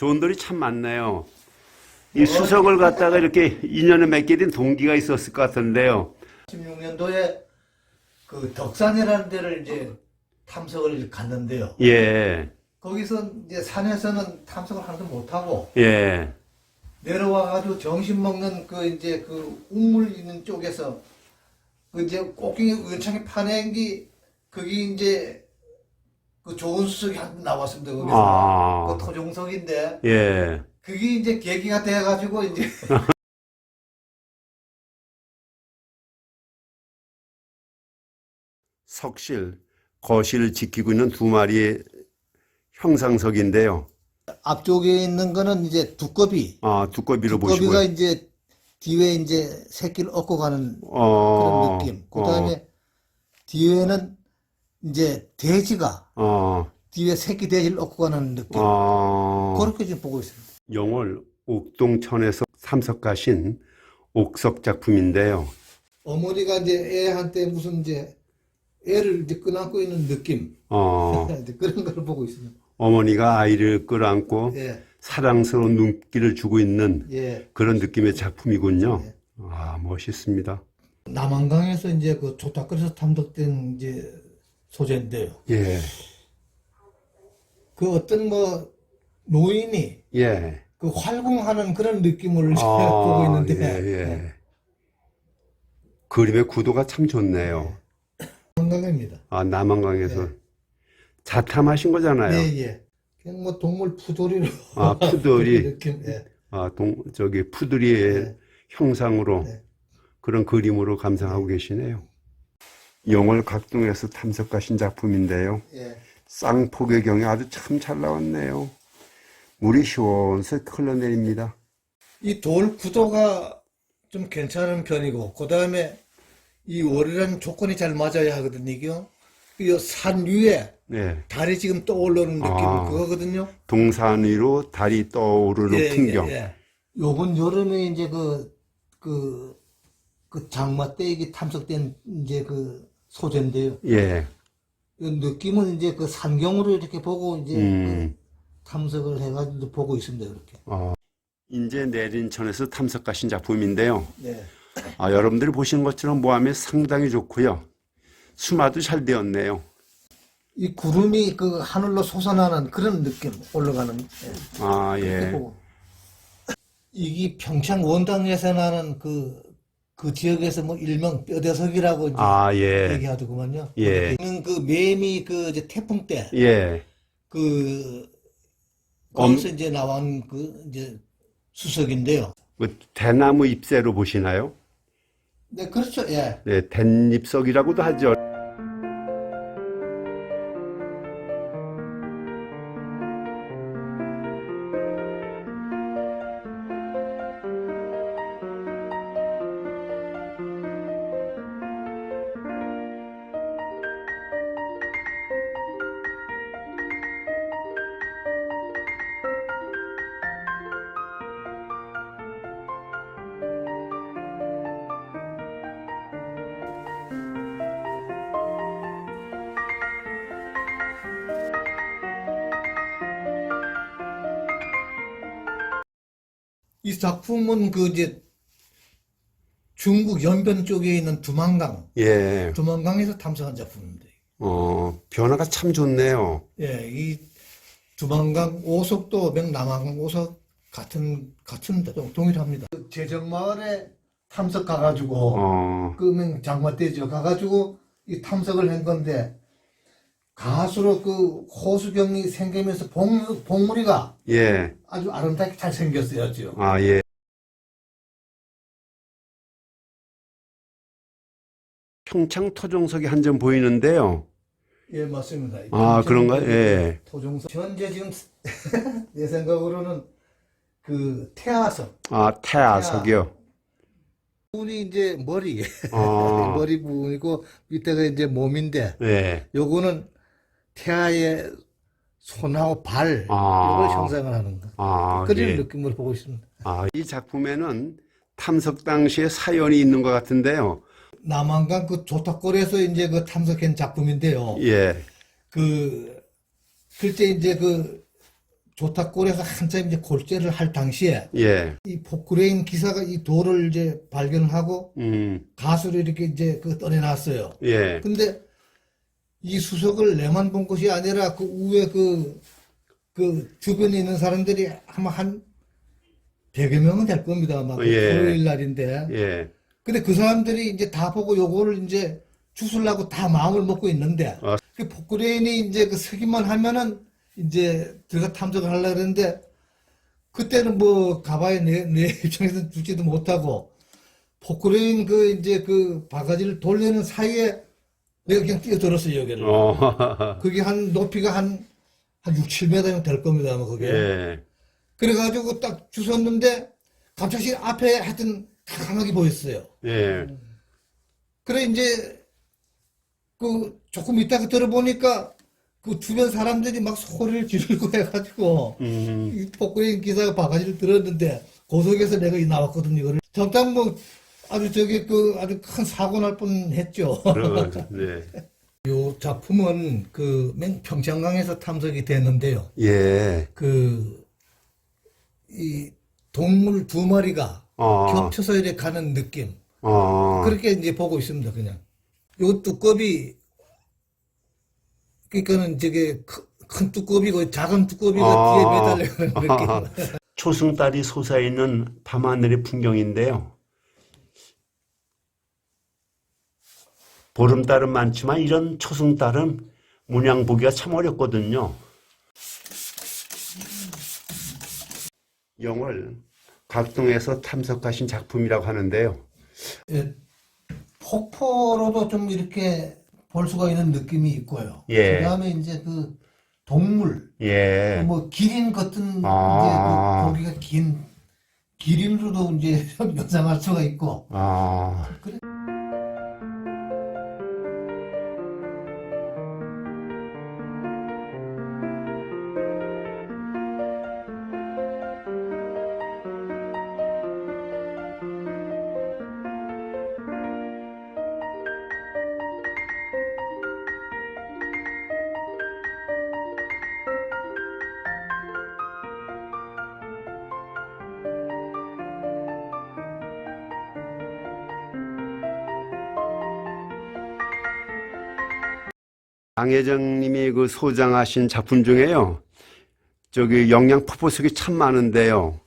좋은 돌이 참 많네요. 이 수석을 갖다가 이렇게 인연을 맺게 된 동기가 있었을 것 같은데요. 16년도에 그 덕산이라는 데를 이제 탐석을 갔는데요. 예, 거기서 이제 산에서는 탐석을 하나도 못하고 예, 내려와가지고 점심 먹는 그 이제 그 우물 있는 쪽에서 그 이제 꼭기 은창에 파낸 게 거기 이제 그 좋은 수석이 한번 나왔습니다. 거기서 아. 그 토종석인데 예. 그게 이제 계기가 돼가지고 이제 석실, 거실을 지키고 있는 두 마리의 형상석인데요. 앞쪽에 있는 거는 이제 두꺼비 아, 두꺼비로 두꺼비가 보시고. 이제 뒤에 이제 새끼를 얻고 가는 어, 그런 느낌. 그 다음에 뒤에는 이제 돼지가 어, 뒤에 새끼 돼지를 얻고 가는 느낌. 어, 그렇게 지금 보고 있습니다. 영월 옥동천에서 참석하신 옥석 작품인데요. 어머니가 이제 애한테 무슨 이제 애를 이제 끄안고 있는 느낌. 어, 이제 그런 걸 보고 있습니다. 어머니가 아이를 끌어안고 예, 사랑스러운 눈길을 주고 있는 예. 그런 느낌의 작품이군요. 아, 멋있습니다. 남한강에서 이제 그 조타끌에서 탐독된 이제 소재인데요. 예, 그 어떤 뭐 노인이 예. 그 활공하는 그런 느낌을 아, 보고 있는데 예, 예. 그림의 구도가 참 좋네요. 건강입니다. 아, 남한강에서 자탐하신 거잖아요. 예, 예. 그냥 뭐 동물 푸돌이로 아, 푸들이, 느낌. 예. 아, 동, 저기, 푸들이의 네. 형상으로 네. 그런 그림으로 감상하고 계시네요. 영월 각동에서 탐색하신 작품인데요. 예. 쌍폭의 경이 아주 참 잘 나왔네요. 물이 시원하게 흘러내립니다. 이 돌 구도가 좀 괜찮은 편이고 그 다음에 이 월이라는 조건이 잘 맞아야 하거든요. 이게요. 이 산 위에 네. 달이 지금 떠오르는 느낌 아. 그거거든요. 동산 위로 달이 떠오르는 예, 풍경. 예, 예. 요번 여름에 이제 그, 그, 그 장마 때 이게 탐색된 이제 그 소재인데요. 예. 이 느낌은 이제 그 산경으로 이렇게 보고 이제 음. 그 탐색을 해가지고 보고 있습니다. 이렇게. 어, 인제 내린천에서 탐색하신 작품인데요. 네. 아, 여러분들이 보시는 것처럼 모함이 상당히 좋고요. 수마도 잘 되었네요. 이 구름이 그 하늘로 솟아나는 그런 느낌 올라가는. 예. 아, 예. 보고. 이게 평창 원당에서 나는 그, 그 지역에서 뭐 일명 뼈대석이라고 이제 아, 예. 얘기하더구만요. 예. 그, 그 매미 그 이제 태풍 때 예. 그 엄- 거기서 이제 나온 그 이제 수석인데요. 그 대나무 잎새로 보시나요? 네, 그렇죠. 예. 네, 댄잎석이라고도 하죠. 이 작품은 그 이제 중국 연변 쪽에 있는 두만강, 예. 두만강에서 탐색한 작품인데. 어, 변화가 참 좋네요. 예, 이 두만강 오석도 명남한강 오석 같은 같은 동- 동일합니다. 그 제정 마을에 탐석 가가지고 어, 그명 장마 때죠. 가가지고 이 탐석을 한 건데 가수로 그 호수경이 생기면서 봉, 봉우리가 예. 아주 아름답게 잘 생겼어요. 죠 아, 예. 평창 토종석이 한 점 보이는데요. 예, 맞습니다. 아, 그런가요? 예. 토종석. 현재 지금 내 생각으로는 그 태아석. 아, 태아석이요. 부분이 이제 머리, 아, 머리 부분이고 밑에가 이제 몸인데 예. 요거는 태아의 손하고 발 아. 이걸 형상을 하는 거. 아, 그런 예. 느낌을 보고 있습니다. 아, 이 작품에는 탐석 당시에 사연이 있는 것 같은데요. 남한강 그 조탁골에서 이제 그 탐색한 작품인데요. 예. 그 그때 이제 그 조타골에서 한참 이제 골제를 할 당시에 예. 이 포크레인 기사가 이 돌을 이제 발견하고 음. 가수를 이렇게 이제 그 떠내놨어요. 예. 근데 이 수석을 내만 본 것이 아니라 그 위에 그, 그 주변에 있는 사람들이 아마 한 100여 명은 될 겁니다. 아마 그 예. 토요일 날인데. 예. 근데 그 사람들이 이제 다 보고 요거를 이제 주술라고 다 마음을 먹고 있는데 아. 그 포크레인이 이제 그 서기만 하면은 이제 들어가 탐색을 하려고 그랬는데 그때는 뭐 가봐야 내, 내 입장에서는 주지도 못하고 포크레인 그 이제 그 바가지를 돌리는 사이에 내가 그냥 뛰어들었어요 여기를 어. 그게 한 높이가 한, 한 6, 7m 될 겁니다 아마 그게 예. 그래가지고 딱 주웠는데 갑자기 앞에 하여튼 캄캄하게 보였어요 예. 그래 이제 그 조금 있다가 들어보니까 그 주변 사람들이 막 소리를 지르고 해가지고 음. 이 포크레인 기사가 바가지를 들었는데 고속에서 내가 이 나왔거든요 이거를 잠깐 뭐 아주 저기 그 아주 큰 사고 날 뻔했죠. 그러, 네. 요 작품은 그맨 평창강에서 탐색이 됐는데요. 예. 그 이 동물 두 마리가 어. 겹쳐서 이렇게 가는 느낌. 어. 그렇게 이제 보고 있습니다, 그냥. 요 두꺼비, 그러니까는 저게 큰, 큰 두꺼비고 작은 두꺼비가 아. 뒤에 매달려 가는 느낌. 초승달이 솟아있는 밤하늘의 풍경인데요. 보름달은 많지만 이런 초승달은 문양 보기가 참 어렵거든요. 영월 각동에서 탐색하신 작품이라고 하는데요. 예, 폭포로도 좀 이렇게 볼 수가 있는 느낌이 있고요. 예. 그 다음에 이제 그 동물, 예. 뭐 기린 같은 아. 이제 그 고기가 긴 기린으로도 이제 연상할 수가 있고. 아, 그래. 강혜정 님이 그 소장하신 작품 중에요. 저기 영양 폭포석이 참 많은데요.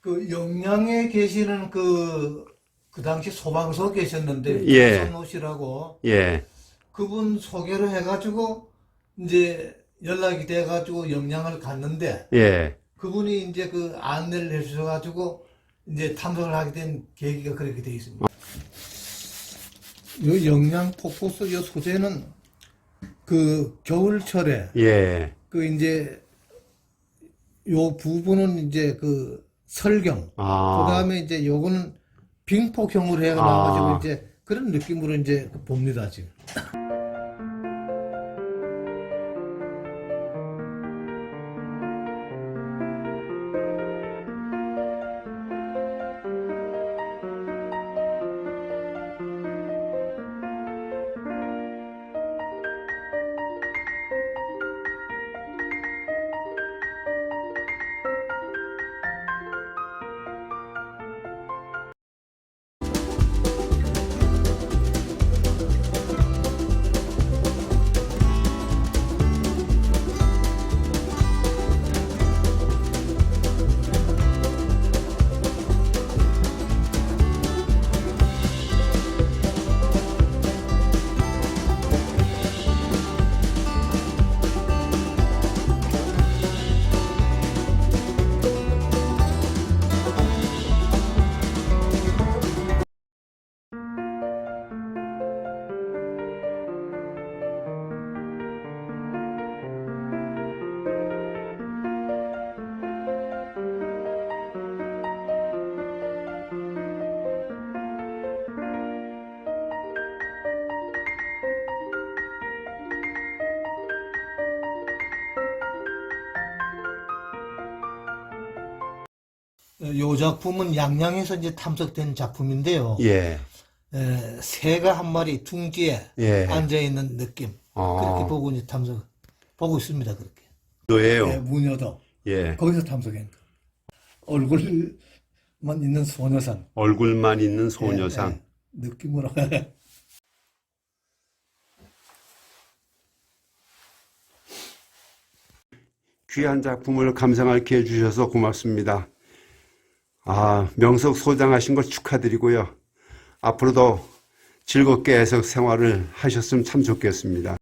그 영양에 계시는 그, 그 당시 소방서 계셨는데, 예. 손호 씨라고, 예. 그분 소개로 해가지고, 이제 연락이 돼가지고 영양을 갔는데, 예. 그분이 이제 그 안내를 해주셔가지고, 이제 탐색을 하게 된 계기가 그렇게 돼 있습니다. 이 영양 폭포 속의 소재는 그 겨울철에 예. 그 이제 요 부분은 이제 그 설경, 아. 그 다음에 이제 요거는 빙포경으로 아. 해가지고 이제 그런 느낌으로 이제 봅니다, 지금. 요 작품은 양양에서 이제 탐색된 작품인데요. 예. 에, 새가 한 마리 둥지에 예. 앉아 있는 느낌. 아. 그렇게 보고 이제 탐색 보고 있습니다. 그렇게. 또예요. 예, 무녀도. 예. 거기서 탐색한 거. 얼굴만 있는 소녀상. 얼굴만 있는 소녀상. 예, 예. 느낌으로. 귀한 작품을 감상하게 해주셔서 고맙습니다. 아, 명석 소장하신 걸 축하드리고요. 앞으로도 즐겁게 해석 생활을 하셨으면 참 좋겠습니다.